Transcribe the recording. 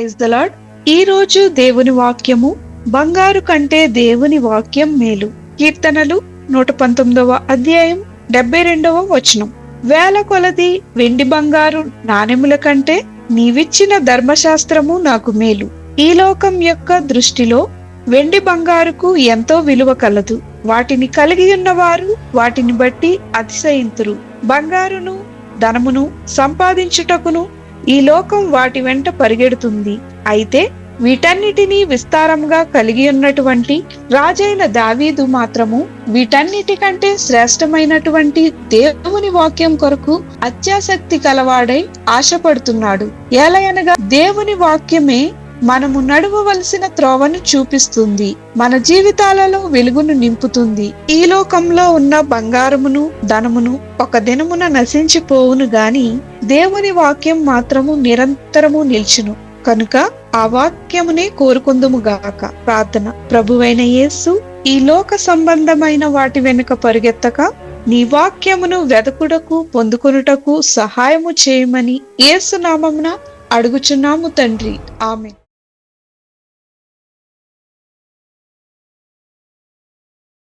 Praise the lord ఈ రోజు దేవుని వాక్యము బంగారు కంటే దేవుని వాక్యం మేలు. కీర్తనలు నూట పంతొమ్మిదవ అధ్యాయం డెబ్బై రెండవ వచనం. వేల కొలది వెండి బంగారు నాణెముల కంటే నీవిచ్చిన ధర్మశాస్త్రము నాకు మేలు. ఈ లోకం యొక్క దృష్టిలో వెండి బంగారుకు ఎంతో విలువ కలదు. వాటిని కలిగి ఉన్నవారు వాటిని బట్టి అతిశయింతురు. బంగారును ధనమును సంపాదించుటకును ఈ లోకం వాటి వెంట పరిగెడుతుంది. అయితే వీటన్నిటినీ విస్తారంగా కలిగి ఉన్నటువంటి రాజైన దావీదు మాత్రము వీటన్నిటికంటే శ్రేష్టమైనటువంటి దేవుని వాక్యం కొరకు అత్యాసక్తి కలవాడై ఆశపడుతున్నాడు. ఏలయనగా దేవుని వాక్యమే మనము నడువవలసిన త్రోవను చూపిస్తుంది. మన జీవితాలలో వెలుగును నింపుతుంది. ఈ లోకంలో ఉన్న బంగారమును ధనమును ఒక దినమున నశించిపోవును గాని దేవుని వాక్యం మాత్రము నిరంతరము నిల్చును. కనుక ఆ వాక్యమునే కోరుకుందుము గాక. ప్రార్థన. ప్రభువైన యేసు ఈ లోక సంబంధమైన వాటి వెనుక పరిగెత్తక నీ వాక్యమును వెదకుడకు పొందుకొనుటకు సహాయము చేయమని యేసు నామమున అడుగుచున్నాము తండ్రి. ఆమె